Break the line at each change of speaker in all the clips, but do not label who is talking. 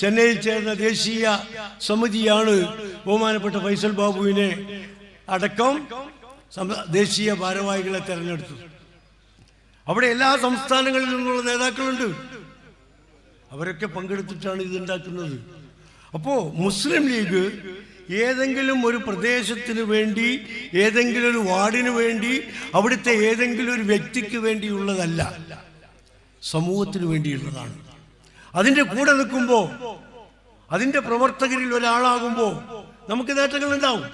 ചെന്നൈയിൽ ചേർന്ന ദേശീയ സമിതിയാണ് ബഹുമാനപ്പെട്ട ഫൈസൽ ബാബുവിനെ അടക്കം ദേശീയ ഭാരവാഹികളെ തെരഞ്ഞെടുത്തത്. അവിടെ എല്ലാ സംസ്ഥാനങ്ങളിൽ നിന്നുള്ള നേതാക്കളുണ്ട്. അവരൊക്കെ പങ്കെടുത്തിട്ടാണ് ഇത് ഉണ്ടാക്കുന്നത് അപ്പോൾ മുസ്ലിം ലീഗ് ഏതെങ്കിലും ഒരു പ്രദേശത്തിന് വേണ്ടി ഏതെങ്കിലും ഒരു വാർഡിന് വേണ്ടി അവിടുത്തെ ഏതെങ്കിലും ഒരു വ്യക്തിക്ക് വേണ്ടിയുള്ളതല്ല സമൂഹത്തിന് വേണ്ടിയുള്ളതാണ്. അതിന്റെ കൂടെ നിൽക്കുമ്പോൾ അതിന്റെ പ്രവർത്തകരിൽ ഒരാളാകുമ്പോൾ നമുക്ക് നേട്ടങ്ങൾ ഉണ്ടാവും.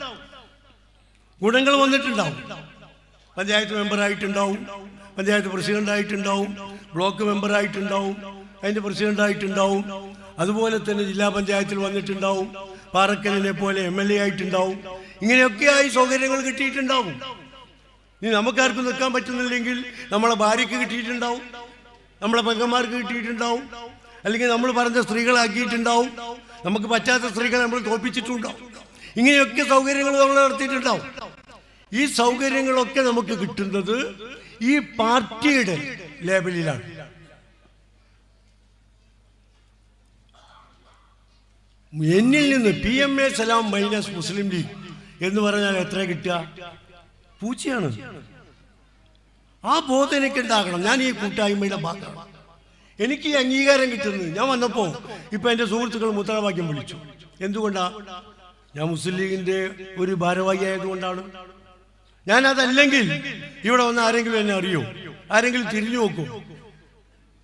ഗുണങ്ങൾ വന്നിട്ടുണ്ടാവും. പഞ്ചായത്ത് മെമ്പറായിട്ടുണ്ടാവും പഞ്ചായത്ത് പ്രസിഡന്റായിട്ടുണ്ടാവും ബ്ലോക്ക് മെമ്പറായിട്ടുണ്ടാവും അതിന്റെ പ്രസിഡന്റായിട്ടുണ്ടാവും അതുപോലെ തന്നെ ജില്ലാ പഞ്ചായത്തിൽ വന്നിട്ടുണ്ടാവും. പാറക്കലിനെ പോലെ എം എൽ എ ആയിട്ടുണ്ടാവും. ഇങ്ങനെയൊക്കെയായി സൗകര്യങ്ങൾ കിട്ടിയിട്ടുണ്ടാവും. ഇനി നമുക്കാർക്കും നിൽക്കാൻ പറ്റുന്നില്ലെങ്കിൽ നമ്മളെ ഭാര്യയ്ക്ക് കിട്ടിയിട്ടുണ്ടാവും. നമ്മളെ പെങ്ങന്മാർക്ക് കിട്ടിയിട്ടുണ്ടാവും. അല്ലെങ്കിൽ നമ്മൾ പറഞ്ഞ സ്ത്രീകളാക്കിയിട്ടുണ്ടാവും. നമുക്ക് പറ്റാത്ത സ്ത്രീകളെ നമ്മൾ തോപ്പിച്ചിട്ടുണ്ടാവും ഇങ്ങനെയൊക്കെ സൗകര്യങ്ങൾ നമ്മൾ നടത്തിയിട്ടുണ്ടാവും. ഈ സൗകര്യങ്ങളൊക്കെ നമുക്ക് കിട്ടുന്നത് ഈ പാർട്ടിയുടെ ലേബലിലാണ്. എന്നിൽ നിന്ന് P M A Salam minus Muslim League എന്ന് പറഞ്ഞാൽ എത്ര കിട്ടുക? പൂച്ചയാണ്. ആ ബോധം എനിക്ക് ഉണ്ടാകണം ഞാൻ ഈ കൂട്ടായ്മയുടെ ഭാഗമാണ്. എനിക്ക് അംഗീകാരം കിട്ടുന്നത് ഞാൻ വന്നപ്പോ ഇപ്പൊ എന്റെ സുഹൃത്തുക്കൾ മുദ്രാവാക്യം വിളിച്ചു. എന്തുകൊണ്ടാ? ഞാൻ മുസ്ലിം ലീഗിന്റെ ഒരു ഭാരവാഹി ആയതുകൊണ്ടാണ്. ഞാൻ അതല്ലെങ്കിൽ ഇവിടെ വന്ന് ആരെങ്കിലും എന്നെ അറിയോ? ആരെങ്കിലും തിരിഞ്ഞു നോക്കും.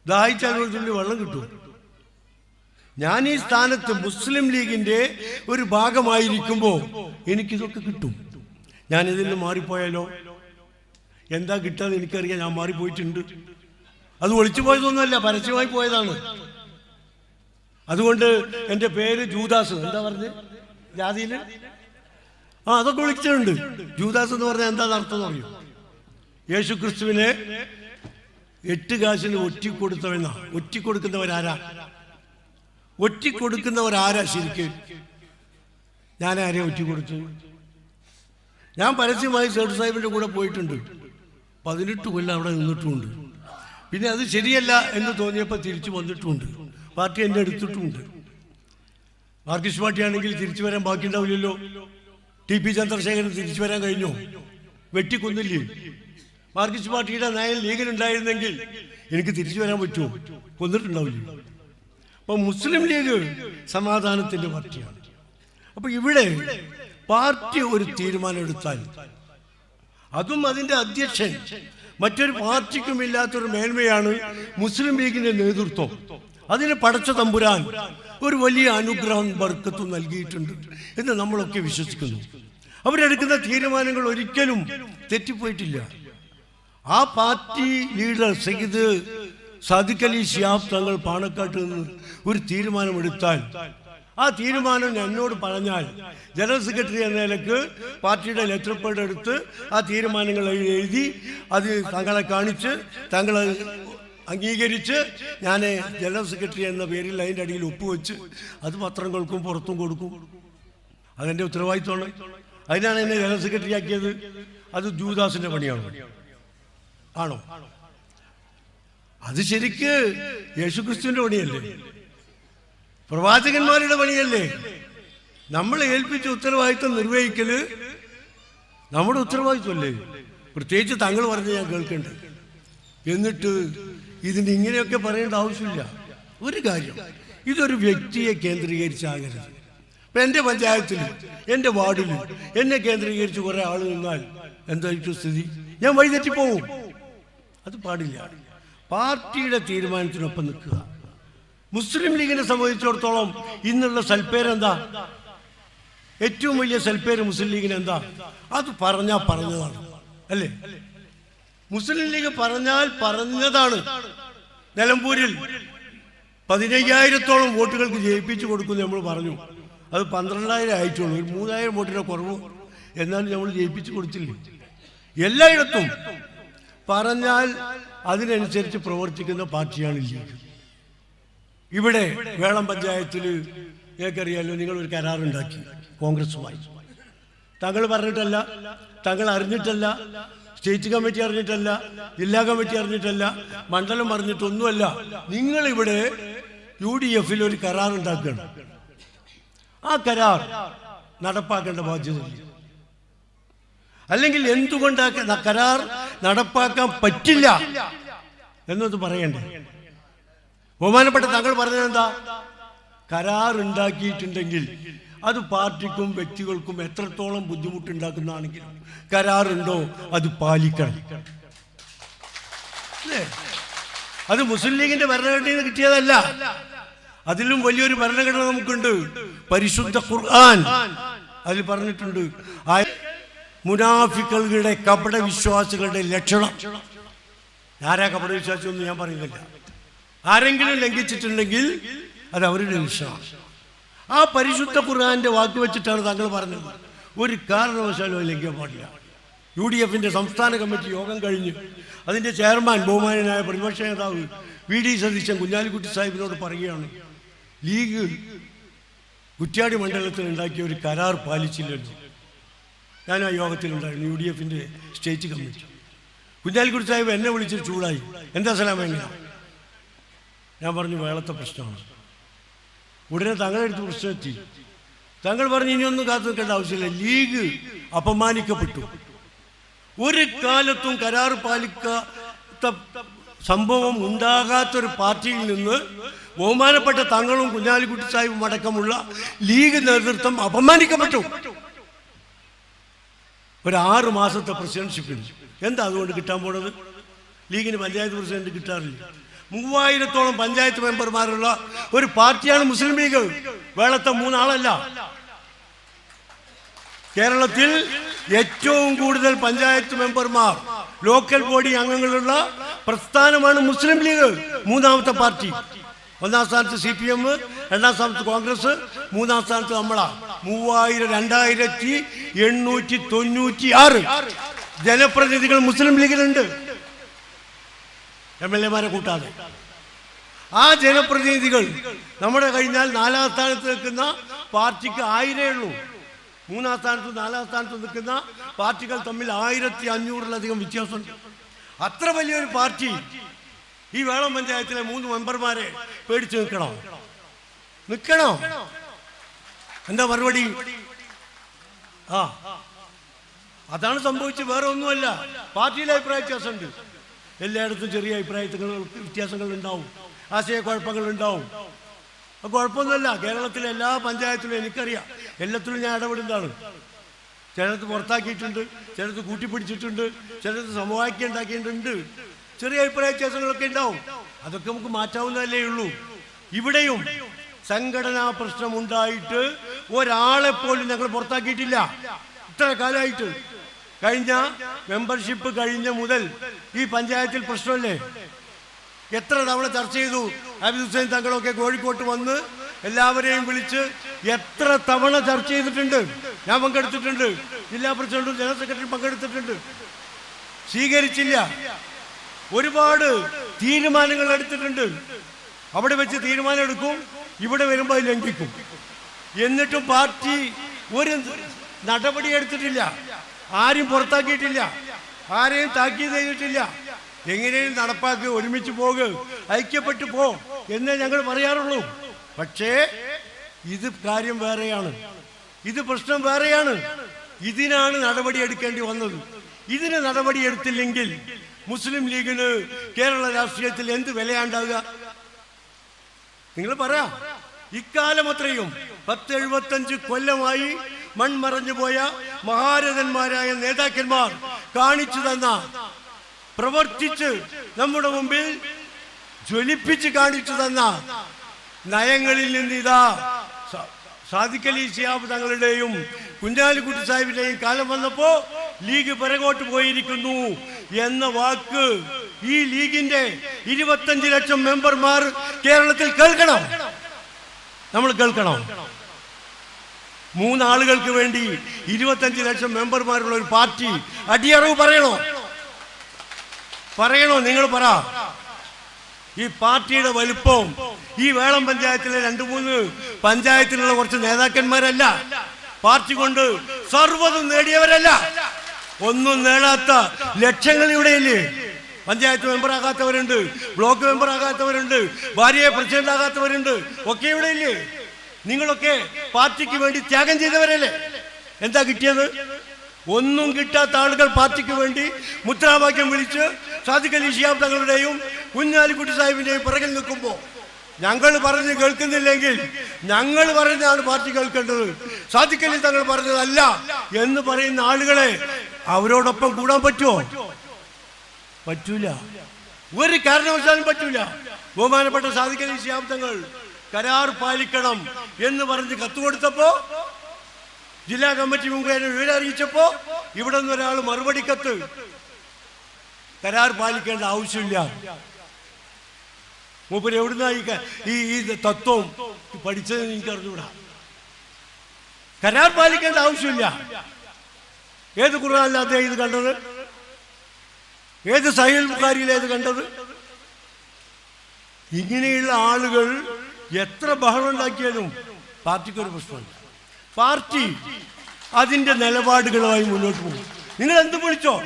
ദാഹിച്ചാൽ തുള്ളി വെള്ളം കിട്ടും. ഞാൻ ഈ സ്ഥാനത്ത് മുസ്ലിം ലീഗിന്റെ ഒരു ഭാഗമായിരിക്കുമ്പോൾ എനിക്കിതൊക്കെ കിട്ടും. ഞാൻ ഇതിൽ നിന്ന് മാറിപ്പോയാലോ? എന്താ കിട്ടാന്ന് എനിക്കറിയാം. ഞാൻ മാറിപ്പോയിട്ടുണ്ട്. അത് ഒളിച്ചു പോയതൊന്നുമല്ല പരസ്യമായി പോയതാണ്. അതുകൊണ്ട് എന്റെ പേര് ജൂദാസ്. എന്താ പറഞ്ഞ്? ജാതിയിൽ ആ അതൊക്കെ വിളിച്ചിട്ടുണ്ട്. ജൂദാസ് എന്ന് പറഞ്ഞാൽ എന്താ അർത്ഥം അറിയോ? യേശു ക്രിസ്തുവിനെ എട്ട് കാശിന് ഒറ്റിക്കൊടുത്തവനാ. ഒറ്റിക്കൊടുക്കുന്നവരാരാ? ഒറ്റിക്കൊടുക്കുന്നവരാരാ ശരിക്കും? ഞാൻ ആരെയാ ഒറ്റിക്കൊടുത്തു? ഞാൻ പരസ്യമായി സേഠ് സാഹിബിന്റെ കൂടെ പോയിട്ടുണ്ട്. പതിനെട്ട് കൊല്ലം അവിടെ നിന്നിട്ടുമുണ്ട്. പിന്നെ അത് ശരിയല്ല എന്ന് തോന്നിയപ്പോൾ തിരിച്ചു വന്നിട്ടുണ്ട്. പാർട്ടി എന്നെ എടുത്തിട്ടുമുണ്ട് മാർക്സിസ്റ്റ് പാർട്ടിയാണെങ്കിൽ തിരിച്ചു വരാൻ ബാക്കിയുണ്ടാവില്ലല്ലോ. ടി പി ചന്ദ്രശേഖരൻ തിരിച്ചു വരാൻ കഴിഞ്ഞു? വെട്ടിക്കൊന്നില്ലേ? മാർക്സിസ്റ്റ് പാർട്ടിയുടെ നയം ലീഗിലുണ്ടായിരുന്നെങ്കിൽ എനിക്ക് തിരിച്ചു വരാൻ പറ്റുമോ? കൊന്നിട്ടുണ്ടാവില്ലേ? അപ്പൊ മുസ്ലിം ലീഗ് സമാധാനത്തിന്റെ പാർട്ടിയാണ്. അപ്പൊ ഇവിടെ പാർട്ടി ഒരു തീരുമാനം എടുത്താൽ അതും അതിന്റെ അധ്യക്ഷൻ. മറ്റൊരു പാർട്ടിക്കും ഇല്ലാത്തൊരു മേന്മയാണ് മുസ്ലിം ലീഗിന്റെ നേതൃത്വം. അതിന് പടച്ച തമ്പുരാൻ ഒരു വലിയ അനുഗ്രഹം ബർക്കത്വം നൽകിയിട്ടുണ്ട് എന്ന് നമ്മളൊക്കെ വിശ്വസിക്കുന്നു. അവരെടുക്കുന്ന തീരുമാനങ്ങൾ ഒരിക്കലും തെറ്റിപ്പോയിട്ടില്ല. ആ പാർട്ടി ലീഡർ സയ്യിദ് സാദിഖ് അലി ഷിയാബ് തങ്ങൾ പാണക്കാട്ട് നിന്ന് ഒരു തീരുമാനമെടുത്താൽ ആ തീരുമാനം എന്നോട് പറഞ്ഞാൽ ജനറൽ സെക്രട്ടറി എന്ന നിലയ്ക്ക് പാർട്ടിയുടെ ലെറ്റർ എടുത്ത് ആ തീരുമാനങ്ങൾ എഴുതി അത് തങ്ങളെ കാണിച്ച് തങ്ങളെ അംഗീകരിച്ച് ഞാൻ ജനറൽ സെക്രട്ടറി എന്ന പേരിൽ അതിന്റെ അടിയിൽ ഒപ്പുവെച്ച് അത് പത്രങ്ങൾക്കും പുറത്തും കൊടുക്കും. അതെന്റെ ഉത്തരവാദിത്തമാണ് അതിനാണ് എന്നെ ജനറൽ സെക്രട്ടറി ആക്കിയത്. അത് ജൂദാസിന്റെ പണിയാണ്. ആണോ? അത് ശരിക്ക് യേശുക്രിസ്തുവിന്റെ പണിയല്ലേ? പ്രവാചകന്മാരുടെ പണിയല്ലേ? നമ്മൾ ഏൽപ്പിച്ച ഉത്തരവാദിത്വം നിർവഹിക്കൽ നമ്മുടെ ഉത്തരവാദിത്വമല്ലേ? പ്രത്യേകിച്ച് തങ്ങൾ പറഞ്ഞ് ഞാൻ കേൾക്കേണ്ടത് എന്നിട്ട് ഇതിന് ഇങ്ങനെയൊക്കെ പറയേണ്ട ആവശ്യമില്ല. ഒരു കാര്യം ഇതൊരു വ്യക്തിയെ കേന്ദ്രീകരിച്ചാകരുത്. ഇപ്പൊ എന്റെ പഞ്ചായത്തിൽ എന്റെ വാർഡിൽ എന്നെ കേന്ദ്രീകരിച്ച് കുറെ ആൾ നിന്നാൽ എന്തായിരിക്കും സ്ഥിതി? ഞാൻ വഴിതെറ്റിപ്പോവും. അത് പാടില്ല. പാർട്ടിയുടെ തീരുമാനത്തിനൊപ്പം നിൽക്കുക. മുസ്ലിം ലീഗിനെ സംബന്ധിച്ചിടത്തോളം ഇന്നുള്ള സൽപ്പേരെന്താ? ഏറ്റവും വലിയ സൽപ്പേര് മുസ്ലിം ലീഗിന് എന്താ? അത് പറഞ്ഞാ പറഞ്ഞതാണ്. അല്ലേ? മുസ്ലിം ലീഗ് പറഞ്ഞാൽ പറഞ്ഞതാണ്. നിലമ്പൂരിൽ പതിനയ്യായിരത്തോളം വോട്ടുകൾക്ക് ജയിപ്പിച്ചു കൊടുക്കുമെന്ന് നമ്മൾ പറഞ്ഞു. അത് പന്ത്രണ്ടായിരം ആയിട്ടുള്ളൂ. ഒരു മൂന്നായിരം വോട്ടിന്റെ കുറവ് എന്നാലും നമ്മൾ ജയിപ്പിച്ചു കൊടുത്തില്ലേ? എല്ലായിടത്തും പറഞ്ഞാൽ അതിനനുസരിച്ച് പ്രവർത്തിക്കുന്ന പാർട്ടിയാണ് ലീഗ്. ഇവിടെ വേളം പഞ്ചായത്തിൽ നിങ്ങൾക്കറിയാലോ നിങ്ങൾ ഒരു കരാറുണ്ടാക്കി കോൺഗ്രസുമായി തങ്ങൾ പറഞ്ഞിട്ടല്ല തങ്ങൾ അറിഞ്ഞിട്ടല്ല സ്റ്റേറ്റ് കമ്മിറ്റി അറിഞ്ഞിട്ടല്ല ജില്ലാ കമ്മിറ്റി അറിഞ്ഞിട്ടല്ല മണ്ഡലം അറിഞ്ഞിട്ടൊന്നുമല്ല നിങ്ങളിവിടെ യു ഡി എഫിൽ ഒരു കരാർ ഉണ്ടാക്കണം ആ കരാർ നടപ്പാക്കേണ്ട ബാധ്യത അല്ലെങ്കിൽ എന്തുകൊണ്ട് ആ കരാർ നടപ്പാക്കാൻ പറ്റില്ല എന്നത് പറയണ്ടേ? ബഹുമാനപ്പെട്ട താങ്കൾ പറഞ്ഞത് എന്താ? കരാർ ഉണ്ടാക്കിയിട്ടുണ്ടെങ്കിൽ അത് പാർട്ടിക്കും വ്യക്തികൾക്കും എത്രത്തോളം ബുദ്ധിമുട്ടുണ്ടാക്കുന്നതാണെങ്കിലും കരാറുണ്ടോ അത് പാലിക്കണം. അത് മുസ്ലിം ലീഗിന്റെ ഭരണഘടനയിൽ നിന്ന് കിട്ടിയതല്ല. അതിലും വലിയൊരു ഭരണഘടന നമുക്കുണ്ട്. പരിശുദ്ധ ഖുർആൻ. അതിൽ പറഞ്ഞിട്ടുണ്ട് മുനാഫിക്കളുടെ കപട വിശ്വാസികളുടെ ലക്ഷണം. ആരാ കപട വിശ്വാസി ഒന്നും ഞാൻ പറയുന്നില്ല. ആരെങ്കിലും ലംഘിച്ചിട്ടുണ്ടെങ്കിൽ അത് അവരുടെ വിഷമാണ് ആ പരിശുദ്ധ ഖുർആാന്റെ വാക്ക് വെച്ചിട്ടാണ് താങ്കൾ പറഞ്ഞത്. ഒരു കാരണവശാലും ലംഘിക്കാൻ പാടില്ല യു ഡി എഫിന്റെ സംസ്ഥാന കമ്മിറ്റി യോഗം കഴിഞ്ഞ് അതിന്റെ ചെയർമാൻ ബഹുമാനായ പ്രതിപക്ഷ നേതാവ് വി ഡി സതീശൻ കുഞ്ഞാലിക്കുട്ടി സാഹിബിനോട് പറയുകയാണ് ലീഗ് കുറ്റ്യാടി മണ്ഡലത്തിൽ ഉണ്ടാക്കിയ ഒരു കരാർ പാലിച്ചില്ലല്ലോ ഞാൻ ആ യോഗത്തിലുണ്ടായിരുന്നു യു ഡി എഫിന്റെ സ്റ്റേറ്റ് കമ്മിറ്റി. കുഞ്ഞാലിക്കുട്ടി സാഹിബ് എന്നെ വിളിച്ച് ചൂടായി. എന്താ സലാം എങ്ങനെയാ ഞാൻ പറഞ്ഞു വേളത്തെ പ്രശ്നമാണ്. ഉടനെ തങ്ങളെടുത്ത് പ്രശ്നം എത്തി തങ്ങൾ പറഞ്ഞു ഇനിയൊന്നും കാത്തു നിൽക്കേണ്ട ആവശ്യമില്ല. ലീഗ് അപമാനിക്കപ്പെട്ടു. ഒരു കാലത്തും കരാർ പാലിക്കാത്ത സംഭവം ഉണ്ടാകാത്തൊരു പാർട്ടിയിൽ നിന്ന് ബഹുമാനപ്പെട്ട തങ്ങളും കുഞ്ഞാലിക്കുട്ടി സാഹിബും അടക്കമുള്ള ലീഗ് നേതൃത്വം അപമാനിക്കപ്പെട്ടു. ഒരു ആറ് മാസത്തെ പ്രസിഡൻഷിപ്പിന്. എന്താ അതുകൊണ്ട് കിട്ടാൻ പോണത്? ലീഗിന് പഞ്ചായത്ത് പ്രസിഡന്റ് കിട്ടാറില്ല. മൂവായിരത്തോളം പഞ്ചായത്ത് മെമ്പർമാരുള്ള ഒരു പാർട്ടിയാണ് മുസ്ലിം ലീഗ്. വേളത്തെ മൂന്നാളല്ല. കേരളത്തിൽ ഏറ്റവും കൂടുതൽ പഞ്ചായത്ത് മെമ്പർമാർ ലോക്കൽ ബോഡി അംഗങ്ങളുള്ള പ്രസ്ഥാനമാണ് മുസ്ലിം ലീഗ് മൂന്നാമത്തെ പാർട്ടി. ഒന്നാം സ്ഥാനത്ത് സി പി എം രണ്ടാം സ്ഥാനത്ത് കോൺഗ്രസ് മൂന്നാം സ്ഥാനത്ത് നമ്മളാണ് മൂവായിരം രണ്ടായിരത്തി എണ്ണൂറ്റി തൊണ്ണൂറ്റി ആറ് ജനപ്രതിനിധികൾ മുസ്ലിം ലീഗിലുണ്ട്. എം എൽ എമാരെ കൂട്ടാതെ. ആ ജനപ്രതിനിധികൾ നമ്മുടെ കഴിഞ്ഞാൽ നാലാം സ്ഥാനത്ത് നിൽക്കുന്ന പാർട്ടിക്ക് ആയിരേ ഉള്ളൂ. മൂന്നാം സ്ഥാനത്ത് നാലാം സ്ഥാനത്ത് നിൽക്കുന്ന പാർട്ടികൾ തമ്മിൽ ആയിരത്തി അഞ്ഞൂറിലധികം വ്യത്യാസമുണ്ട്. അത്ര വലിയൊരു പാർട്ടി ഈ വേളം പഞ്ചായത്തിലെ മൂന്ന് മെമ്പർമാരെ പേടിച്ച് നിൽക്കണോ? നിൽക്കണോ? എന്താ മറുപടി? ആ. അതാണ് സംഭവിച്ചത് വേറെ ഒന്നുമല്ല. പാർട്ടിയിലെ അഭിപ്രായ വ്യത്യാസമുണ്ട്. എല്ലായിടത്തും ചെറിയ അഭിപ്രായങ്ങൾ വ്യത്യാസങ്ങൾ ഉണ്ടാവും ആശയക്കുഴപ്പങ്ങൾ ഉണ്ടാവും കുഴപ്പമൊന്നുമല്ല. കേരളത്തിലെ എല്ലാ പഞ്ചായത്തിലും എനിക്കറിയാം. എല്ലാത്തിലും ഞാൻ ഇടപെടുന്നതാണ്. ചിലത് പുറത്താക്കിയിട്ടുണ്ട് ചിലത് കൂട്ടിപ്പിടിച്ചിട്ടുണ്ട് ചിലത് സമവാക്യം ഉണ്ടാക്കിയിട്ടുണ്ട്. ചെറിയ അഭിപ്രായ വ്യത്യാസങ്ങളൊക്കെ ഉണ്ടാവും. അതൊക്കെ നമുക്ക് മാറ്റാവുന്നതല്ലേ ഉള്ളൂ. ഇവിടെയും സംഘടനാ പ്രശ്നം ഉണ്ടായിട്ട് ഒരാളെ ഞങ്ങൾ പുറത്താക്കിയിട്ടില്ല. ഇത്ര കാലമായിട്ട്. കഴിഞ്ഞ മെമ്പർഷിപ്പ് കഴിഞ്ഞ മുതൽ ഈ പഞ്ചായത്തിൽ പ്രശ്നമല്ലേ? എത്ര തവണ ചർച്ച ചെയ്തു? ഹാബിദ് ഹുസൈൻ തങ്ങളൊക്കെ കോഴിക്കോട്ട് വന്ന് എല്ലാവരെയും വിളിച്ച് എത്ര തവണ ചർച്ച ചെയ്തിട്ടുണ്ട്? ഞാൻ പങ്കെടുത്തിട്ടുണ്ട്. ജില്ലാ പ്രസിഡന്റും ജനറൽ സെക്രട്ടറിയും പങ്കെടുത്തിട്ടുണ്ട്. സ്വീകരിച്ചില്ല. ഒരുപാട് തീരുമാനങ്ങൾ എടുത്തിട്ടുണ്ട്. അവിടെ വെച്ച് തീരുമാനം എടുക്കും. ഇവിടെ വരുമ്പോൾ ലംഘിക്കും. എന്നിട്ടും പാർട്ടി ഒരു നടപടി എടുത്തിട്ടില്ല. ആരും പുറത്താക്കിയിട്ടില്ല. ആരെയും താക്കീത് ചെയ്തിട്ടില്ല. എങ്ങനെയും നടപ്പാക്കി ഒരുമിച്ച് പോക്. ഐക്യപ്പെട്ടു പോ എന്നേ ഞങ്ങൾ പറയാറുള്ളൂ. പക്ഷേ ഇത് കാര്യം വേറെയാണ്. ഇത് പ്രശ്നം വേറെയാണ്. ഇതിനാണ് നടപടി എടുക്കേണ്ടി വന്നത്. ഇതിന് നടപടി എടുത്തില്ലെങ്കിൽ മുസ്ലിം ലീഗിന് കേരള രാഷ്ട്രീയത്തിൽ എന്ത് വിലയാണ്ടാവുക? നിങ്ങൾ പറയാ ഇക്കാലം അത്രയും പത്ത് എഴുപത്തഞ്ച് കൊല്ലമായി മൺമറഞ്ഞു പോയ മഹാരഥന്മാരായ നേതാക്കന്മാർ കാണിച്ചു തന്ന പ്രവർത്തിച്ച് നമ്മുടെ മുമ്പിൽ ജ്വലിപ്പിച്ച് കാണിച്ചു തന്ന നയങ്ങളിൽ നിന്ന് ഇതാ സാദിഖലി ശിയാബ് തങ്ങളുടെയും കുഞ്ഞാലിക്കുട്ടി സാഹിബിന്റെയും കാലം വന്നപ്പോ ലീഗ് പിറകോട്ട് പോയിരിക്കുന്നു എന്ന വാക്ക് ഈ ലീഗിന്റെ ഇരുപത്തഞ്ച് ലക്ഷം മെമ്പർമാർ കേരളത്തിൽ കേൾക്കണം. നമ്മൾ കേൾക്കണം. മൂന്നാളുകൾക്ക് വേണ്ടി ഇരുപത്തഞ്ച് ലക്ഷം മെമ്പർമാരുള്ള ഒരു പാർട്ടി. അടിയറവ് പറയണോ? പറയണോ? നിങ്ങൾ പറ. ഈ പാർട്ടിയുടെ വലുപ്പവും ഈ വേളം പഞ്ചായത്തിലെ രണ്ടു മൂന്ന് പഞ്ചായത്തിലുള്ള കുറച്ച് നേതാക്കന്മാരല്ല. പാർട്ടി കൊണ്ട് സർവതും നേടിയവരല്ല. ഒന്നും നേടാത്ത ലക്ഷങ്ങൾ ഇവിടെയില്ലേ പഞ്ചായത്ത് മെമ്പറാകാത്തവരുണ്ട് ബ്ലോക്ക് മെമ്പറാകാത്തവരുണ്ട് ഭാര്യയെ പ്രസിഡന്റ് ആകാത്തവരുണ്ട് ഒക്കെ ഇവിടെ ഇല്ലേ? നിങ്ങളൊക്കെ പാർട്ടിക്ക് വേണ്ടി ത്യാഗം ചെയ്തവരല്ലേ? എന്താ കിട്ടിയത്? ഒന്നും കിട്ടാത്ത ആളുകൾ പാർട്ടിക്ക് വേണ്ടി മുദ്രാവാക്യം വിളിച്ച് അലി ഷിയാബ് തങ്ങളുടെയും കുഞ്ഞാലിക്കുട്ടി സാഹിബിന്റെയും പിറകിൽ നിൽക്കുമ്പോൾ ഞങ്ങൾ പറഞ്ഞ് കേൾക്കുന്നില്ലെങ്കിൽ ഞങ്ങൾ പറയുന്നതാണ് പാർട്ടി കേൾക്കേണ്ടത്. അലി തങ്ങൾ പറഞ്ഞതല്ല എന്ന് പറയുന്ന ആളുകളെ അവരോടൊപ്പം കൂടാൻ പറ്റുമോ? പറ്റൂല. ഒരു കാരണവശാലും പറ്റൂല. ബഹുമാനപ്പെട്ട സാദിഖ് ഷിയാബ് തങ്ങൾ കരാർ പാലിക്കണം എന്ന് പറഞ്ഞ് കത്ത് കൊടുത്തപ്പോ ജില്ലാ കമ്മിറ്റി മുഖേന വിവരറിയിച്ചപ്പോ ഇവിടെ നിന്ന് ഒരാൾ മറുപടി കത്ത്. കരാർ പാലിക്കേണ്ട ആവശ്യമില്ല. മൂപ്പര് എവിടുന്ന ഈ ഈ തത്വം പഠിച്ചത് എനിക്ക് അറിഞ്ഞൂടാ കരാർ പാലിക്കേണ്ട ആവശ്യമില്ല. ഏത് കുറവല്ല അദ്ദേഹം ഇത് കണ്ടത്? ഏത് സഹീൽ മുഖാരിയിലേത് കണ്ടത്? ഇങ്ങനെയുള്ള ആളുകൾ എത്ര ബഹളം ഉണ്ടാക്കിയാലും പാർട്ടിക്ക് ഒരു പ്രശ്നമില്ല. പാർട്ടി അതിന്റെ നിലപാടുകളുമായി മുന്നോട്ട് പോകും. നിങ്ങൾ എന്ത് വിളിച്ചോ?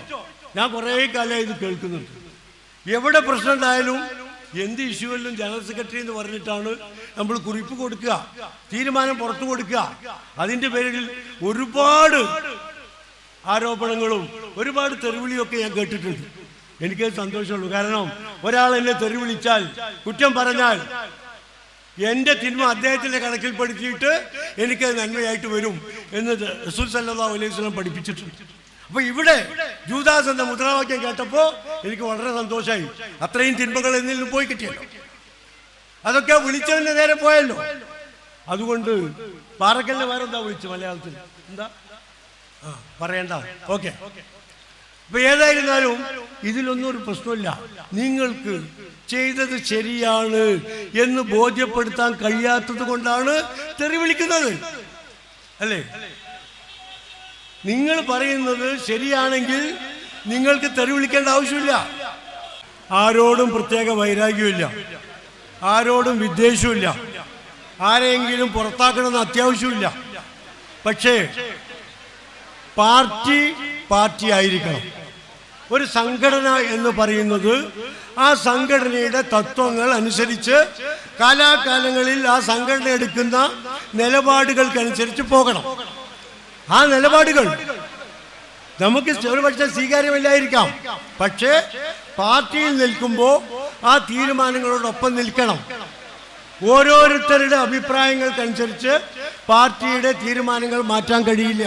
ഞാൻ കുറേ കാലമായി ഇത് കേൾക്കുന്നുണ്ട്. എവിടെ പ്രശ്നം ഉണ്ടായാലും എന്ത് ഇഷ്യൂവല്ലും ജനറൽ സെക്രട്ടറി എന്ന് പറഞ്ഞിട്ടാണ് നമ്മൾ കുറിപ്പ് കൊടുക്കുക തീരുമാനം പുറത്തു കൊടുക്കുക. അതിന്റെ പേരിൽ ഒരുപാട് ആരോപണങ്ങളും ഒരുപാട് തെറിവിളിയൊക്കെ ഞാൻ കേട്ടിട്ടുണ്ട്. എനിക്ക് സന്തോഷമുള്ളൂ. കാരണം ഒരാൾ എന്നെ തെറി വിളിച്ചാൽ കുറ്റം പറഞ്ഞാൽ എന്റെ തിന്മ അദ്ദേഹത്തിന്റെ കണക്കിൽപ്പെടുത്തിയിട്ട് എനിക്ക് നന്മയായിട്ട് വരും എന്ന് റസൂൽ അലൈഹി പഠിപ്പിച്ചിട്ടുണ്ട്. അപ്പൊ ഇവിടെ ജൂദാസ് എന്ന മുദ്രാവാക്യം കേട്ടപ്പോ എനിക്ക് വളരെ സന്തോഷമായി അത്രയും തിന്മകൾ എന്നിൽ പോയി കിട്ടിയല്ലോ. അതൊക്കെ വിളിച്ചവന്റെ നേരെ പോയല്ലോ. അതുകൊണ്ട് പാറക്കലിനെ വേറെ എന്താ വിളിച്ചു മലയാളത്തിൽ? എന്താ? ആ പറയണ്ട. ഓക്കെ. അപ്പൊ ഏതായിരുന്നാലും ഇതിലൊന്നും ഒരു പ്രശ്നമില്ല. നിങ്ങൾക്ക് ചെയ്തത് ശരിയാണ് എന്ന് ബോധ്യപ്പെടുത്താൻ കഴിയാത്തത് കൊണ്ടാണ് തെറി വിളിക്കുന്നത്. അല്ലേ? നിങ്ങൾ പറയുന്നത് ശരിയാണെങ്കിൽ നിങ്ങൾക്ക് തെറി വിളിക്കേണ്ട ആവശ്യമില്ല. ആരോടും പ്രത്യേക വൈരാഗ്യമില്ല ആരോടും വിദ്വേഷമില്ല ആരെങ്കിലും പുറത്താക്കണമെന്ന് അത്യാവശ്യമില്ല പക്ഷേ പാർട്ടി പാർട്ടി ആയിരിക്കണം. ഒരു സംഘടന എന്ന് പറയുന്നത് ആ സംഘടനയുടെ തത്വങ്ങൾ അനുസരിച്ച് കാലാകാലങ്ങളിൽ ആ സംഘടന എടുക്കുന്ന നിലപാടുകൾക്കനുസരിച്ച് പോകണം. ആ നിലപാടുകൾ നമുക്ക് ഒരുപക്ഷെ സ്വീകാര്യമല്ലായിരിക്കാം. പക്ഷേ പാർട്ടിയിൽ നിൽക്കുമ്പോൾ ആ തീരുമാനങ്ങളോടൊപ്പം നിൽക്കണം. ഓരോരുത്തരുടെ അഭിപ്രായങ്ങൾക്കനുസരിച്ച് പാർട്ടിയുടെ തീരുമാനങ്ങൾ മാറ്റാൻ കഴിയില്ല.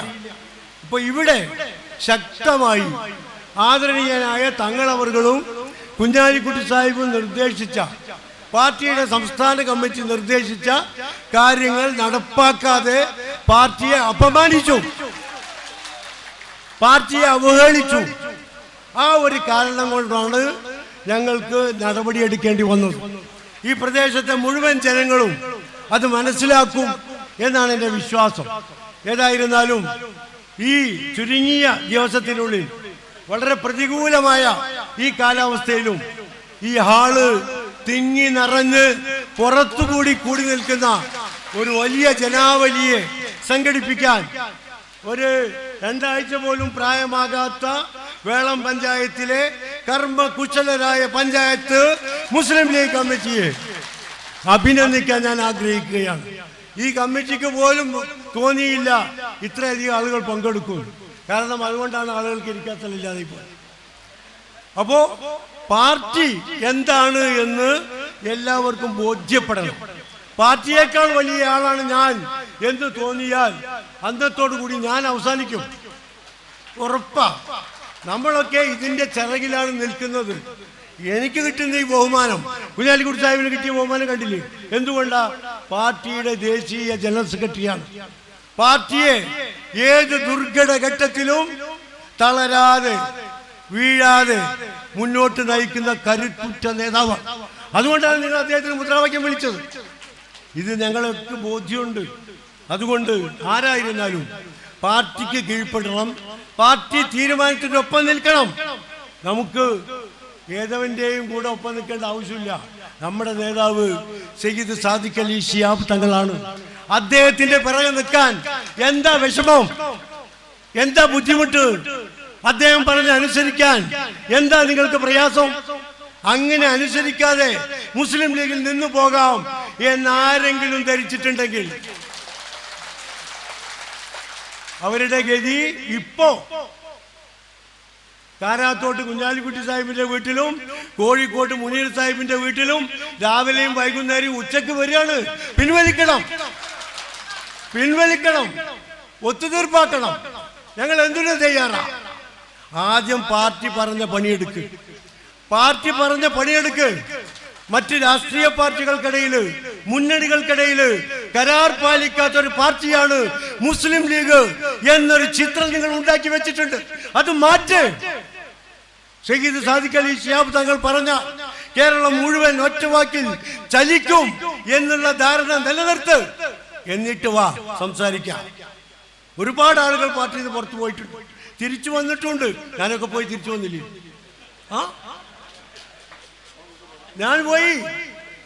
ഇപ്പൊ ഇവിടെ ശക്തമായി ആദരണീയനായ തങ്ങളവറുകളും കുഞ്ഞാലിക്കുട്ടി സാഹിബും നിർദ്ദേശിച്ച പാർട്ടിയുടെ സംസ്ഥാന കമ്മിറ്റി നിർദ്ദേശിച്ച കാര്യങ്ങൾ നടപ്പാക്കാതെ പാർട്ടിയെ അപമാനിച്ചു. പാർട്ടിയെ അവഹേളിച്ചു. ആ ഒരു കാരണം കൊണ്ടാണ് ഞങ്ങൾക്ക് നടപടിയെടുക്കേണ്ടി വന്നത്. ഈ പ്രദേശത്തെ മുഴുവൻ ജനങ്ങളും അത് മനസ്സിലാക്കും എന്നാണ് എന്റെ വിശ്വാസം. ഏതായിരുന്നാലും ഈ ചുരുങ്ങിയ ദിവസത്തിനുള്ളിൽ വളരെ പ്രതികൂലമായ ഈ കാലാവസ്ഥയിലും ഈ ഹാൾ തിങ്ങി നിറഞ്ഞ് പുറത്തുകൂടി കൂടി നിൽക്കുന്ന ഒരു വലിയ ജനാവലിയെ സംഘടിപ്പിക്കാൻ ഒരു രണ്ടാഴ്ച പോലും പ്രായമാകാത്ത വേളം പഞ്ചായത്തിലെ കർമ്മകുശലരായ പഞ്ചായത്ത് മുസ്ലിം ലീഗ് കമ്മിറ്റിയെ അഭിനന്ദിക്കാൻ ഞാൻ ആഗ്രഹിക്കുകയാണ്. ഈ കമ്മിറ്റിക്ക് പോലും തോന്നിയില്ല ഇത്രയധികം ആളുകൾ പങ്കെടുക്കും. കാരണം അതുകൊണ്ടാണ് ആളുകൾക്ക് ഇരിക്കാത്തല്ലാതെ ഇപ്പോൾ അപ്പോ പാർട്ടി എന്താണ് എന്ന് എല്ലാവർക്കും ബോധ്യപ്പെടണം. പാർട്ടിയേക്കാൾ വലിയ ആളാണ് ഞാൻ എന്ന് തോന്നിയാൽ അന്തത്തോടു കൂടി ഞാൻ അവസാനിക്കും. ഉറപ്പാ. നമ്മളൊക്കെ ഇതിന്റെ ചിറകിലാണ് നിൽക്കുന്നത്. എനിക്ക് കിട്ടുന്ന ഈ ബഹുമാനം. കുഞ്ഞാലിക്കുട്ടി സാഹിബിന് കിട്ടിയ ബഹുമാനം കണ്ടില്ലേ? എന്തുകൊണ്ടാ? പാർട്ടിയുടെ ദേശീയ ജനറൽ സെക്രട്ടറിയാണ്. പാർട്ടിയെ ഏത് ദുർഘട ഘട്ടത്തിലും തളരാതെ വീഴാതെ മുന്നോട്ട് നയിക്കുന്ന കരുത്തുറ്റ നേതാവാണ്. അതുകൊണ്ടാണ് നിങ്ങൾ അദ്ദേഹത്തിന് മുദ്രാവാക്യം വിളിച്ചത്. ഇത് ഞങ്ങൾക്ക് ബോധ്യമുണ്ട്. അതുകൊണ്ട് ആരായിരുന്നാലും പാർട്ടിക്ക് കീഴ്പ്പെടണം. പാർട്ടി തീരുമാനത്തിന്റെ ഒപ്പം നിൽക്കണം. നമുക്ക് ഏതവന്റെയും കൂടെ ഒപ്പം നിൽക്കേണ്ട ആവശ്യമില്ല. നമ്മുടെ നേതാവ് സയ്യിദ് സാദിഖ് അലി ഷിയാബ് തങ്ങളാണ്. അദ്ദേഹത്തിന്റെ പിറകെ നിൽക്കാൻ എന്താ വിഷമം? എന്താ ബുദ്ധിമുട്ട്? അദ്ദേഹം പറഞ്ഞ അനുസരിക്കാൻ. എന്താ നിങ്ങൾക്ക് പ്രയാസം? അങ്ങനെ അനുസരിക്കാതെ മുസ്ലിം ലീഗിൽ നിന്ന് പോകാം എന്നാരെങ്കിലും ധരിച്ചിട്ടുണ്ടെങ്കിൽ. അവരുടെ ഗതി ഇപ്പോ. കാരാത്തോട്ട് കുഞ്ഞാലിക്കുട്ടി സാഹിബിന്റെ വീട്ടിലും കോഴിക്കോട്ട് മുനീർ സാഹിബിന്റെ വീട്ടിലും രാവിലെയും വൈകുന്നേരവും ഉച്ചയ്ക്ക് വരികയാണ്. പിൻവലിക്കണം. പിൻവലിക്കണം ഒത്തുതീർപ്പാക്കണം. ഞങ്ങൾ എന്തിനു തയ്യാറാ? ആദ്യം പാർട്ടി പറഞ്ഞ പണിയെടുക്ക്. പാർട്ടി പറഞ്ഞ പണിയെടുക്ക്. മറ്റ് രാഷ്ട്രീയ പാർട്ടികൾക്കിടയിൽ മുന്നണികൾക്കിടയിൽ കരാർ പാലിക്കാത്ത ഒരു പാർട്ടിയാണ് മുസ്ലിം ലീഗ് എന്നൊരു ചിത്രം നിങ്ങൾ ഉണ്ടാക്കി വെച്ചിട്ടുണ്ട്. അത് മാറ്റ്. ഷഹീദ് സാദിഖ് അലി ഷിയാബ് തങ്ങൾ പറഞ്ഞ കേരളം മുഴുവൻ ഒറ്റവാക്കിൽ ചലിക്കും എന്നുള്ള ധാരണ നിലനിർത്ത്. എന്നിട്ട് വാ സംസാരിക്കാം. ഒരുപാട് ആളുകൾ പാർട്ടിയിൽ നിന്ന് പുറത്തു പോയിട്ടുണ്ട്. തിരിച്ചു വന്നിട്ടുണ്ട്. ഞാനൊക്കെ പോയി തിരിച്ചു വന്നില്ലേ? ആ? ഞാൻ പോയി.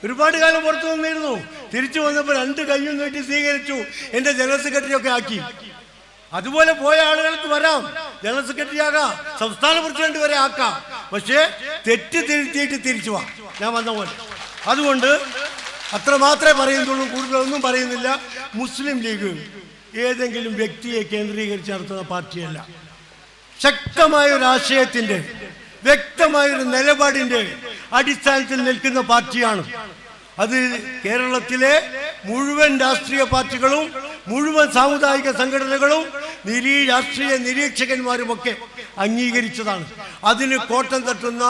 ഒരുപാട് കാലം പുറത്തു വന്നിരുന്നു. തിരിച്ചു വന്നപ്പോൾ രണ്ട് കയ്യും നീട്ടി സ്വീകരിച്ചു. എന്റെ ജനറൽ സെക്രട്ടറി ഒക്കെ ആക്കി. അതുപോലെ പോയ ആളുകൾക്ക് വരാം. ജനറൽ സെക്രട്ടറി ആകാം. സംസ്ഥാന പ്രസിഡന്റ് വരെ ആക്കാം. പക്ഷേ തെറ്റ് തിരുത്തിയിട്ട് തിരിച്ചു വാ. ഞാൻ വന്ന പോലെ. അതുകൊണ്ട് അത്ര മാത്രമേ പറയുന്നുള്ളൂ കൂടുതലൊന്നും പറയുന്നില്ല. മുസ്ലിം ലീഗ് ഏതെങ്കിലും വ്യക്തിയെ കേന്ദ്രീകരിച്ച് നടത്തുന്ന പാർട്ടിയല്ല. ശക്തമായ ഒരു ആശയത്തിന്റെ വ്യക്തമായ ഒരു നിലപാടിന്റെ അടിസ്ഥാനത്തിൽ നിൽക്കുന്ന പാർട്ടിയാണ്. അത് കേരളത്തിലെ മുഴുവൻ രാഷ്ട്രീയ പാർട്ടികളും മുഴുവൻ സാമുദായിക സംഘടനകളും നിരീ രാഷ്ട്രീയ നിരീക്ഷകന്മാരുമൊക്കെ അംഗീകരിച്ചതാണ്. അതിന് കോട്ടം തട്ടുന്ന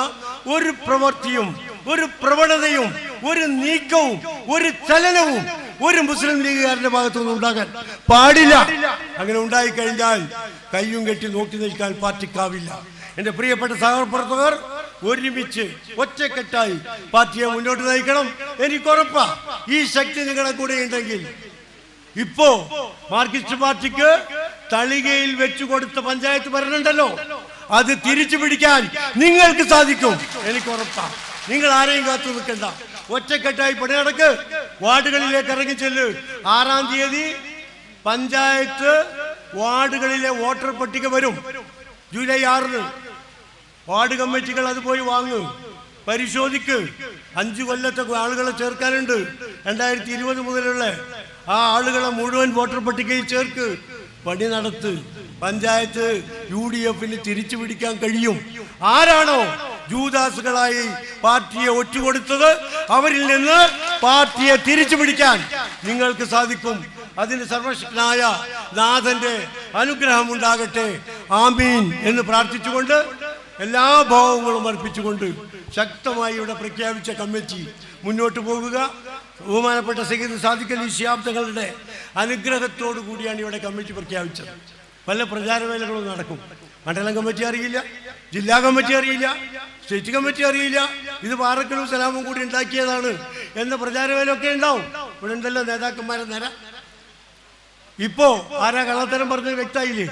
ഒരു പ്രവൃത്തിയും ഒരു പ്രവണതയും ഒരു നീക്കവും ഒരു ചലനവും ഒരു മുസ്ലിം ലീഗുകാരന്റെ ഭാഗത്തുനിന്ന് ഉണ്ടാകാൻ പാടില്ല. അങ്ങനെ ഉണ്ടായി കഴിഞ്ഞാൽ കയ്യും കെട്ടി നോക്കി നിൽക്കാൻ പാർട്ടിക്കാവില്ല. എന്റെ പ്രിയപ്പെട്ട സഹപ്രവർത്തകർ ഒരുമിച്ച് ഒറ്റക്കെട്ടായി പാർട്ടിയെ മുന്നോട്ട് നയിക്കണം. എനിക്ക് ഉറപ്പാ ഈ ശക്തി നിങ്ങളുടെ കൂടെ ഉണ്ടെങ്കിൽ. ഇപ്പോ മാർക്സിസ്റ്റ് പാർട്ടിക്ക് തളികയിൽ വെച്ചു കൊടുത്ത പഞ്ചായത്ത് ഭരണമുണ്ടല്ലോ. അത് തിരിച്ചു പിടിക്കാൻ നിങ്ങൾക്ക് സാധിക്കും. എനിക്ക് ഉറപ്പാ നിങ്ങൾ ആരെയും കാത്തു നിൽക്കണ്ട. ഒറ്റക്കെട്ടായി പണിയടക്ക് വാർഡുകളിലേക്ക് ഇറങ്ങി ചെല്ല്. ആറാം തീയതി പഞ്ചായത്ത് വാർഡുകളിലെ വോട്ടർ പട്ടിക വരും. ജൂലൈ ആറിന്. വാർഡ് കമ്മിറ്റികൾ അത് പോയി വാങ്ങും. പരിശോധിക്ക്. അഞ്ചു കൊല്ലത്തെ ആളുകളെ ചേർക്കാനുണ്ട്. രണ്ടായിരത്തി ഇരുപത് മുതലുള്ള ആ ആളുകളെ മുഴുവൻ വോട്ടർ പട്ടികയിൽ ചേർക്ക്. പണി നടത്ത്. പഞ്ചായത്ത് യു ഡി എഫിന് തിരിച്ചു പിടിക്കാൻ കഴിയും. ആരാണോ ജൂദാസുകളായി പാർട്ടിയെ ഒറ്റുകൊടുത്തത് അവരിൽ നിന്ന് പാർട്ടിയെ തിരിച്ചു പിടിക്കാൻ നിങ്ങൾക്ക് സാധിക്കും. അതിന് സർവശക്തനായ നാഥന്റെ അനുഗ്രഹം ഉണ്ടാകട്ടെ. ആമീൻ എന്ന് പ്രാർത്ഥിച്ചുകൊണ്ട് എല്ലാ ഭാവങ്ങളും അർപ്പിച്ചുകൊണ്ട് ശക്തമായി ഇവിടെ പ്രഖ്യാപിച്ച കമ്മിറ്റി മുന്നോട്ട് പോകുക. ബഹുമാനപ്പെട്ട സഹിത സാധിക്കൽ ഈ അനുഗ്രഹത്തോടു കൂടിയാണ് ഇവിടെ കമ്മിറ്റി പ്രഖ്യാപിച്ചത്. പല പ്രചാരവേലകളും നടക്കും. മണ്ഡലം കമ്മിറ്റി അറിയില്ല ജില്ലാ കമ്മിറ്റി അറിയില്ല സ്റ്റേറ്റ് കമ്മിറ്റി അറിയില്ല. ഇത് പാറക്കലും സലാമും കൂടി ഉണ്ടാക്കിയതാണ് എന്ന പ്രചാരവേലൊക്കെ ഉണ്ടാവും. ഇവിടെ ഉണ്ടല്ലോ നേതാക്കന്മാരെ നേരം. ഇപ്പോ ആരാ കള്ളത്തരം പറഞ്ഞത് വ്യക്തമായില്ലേ?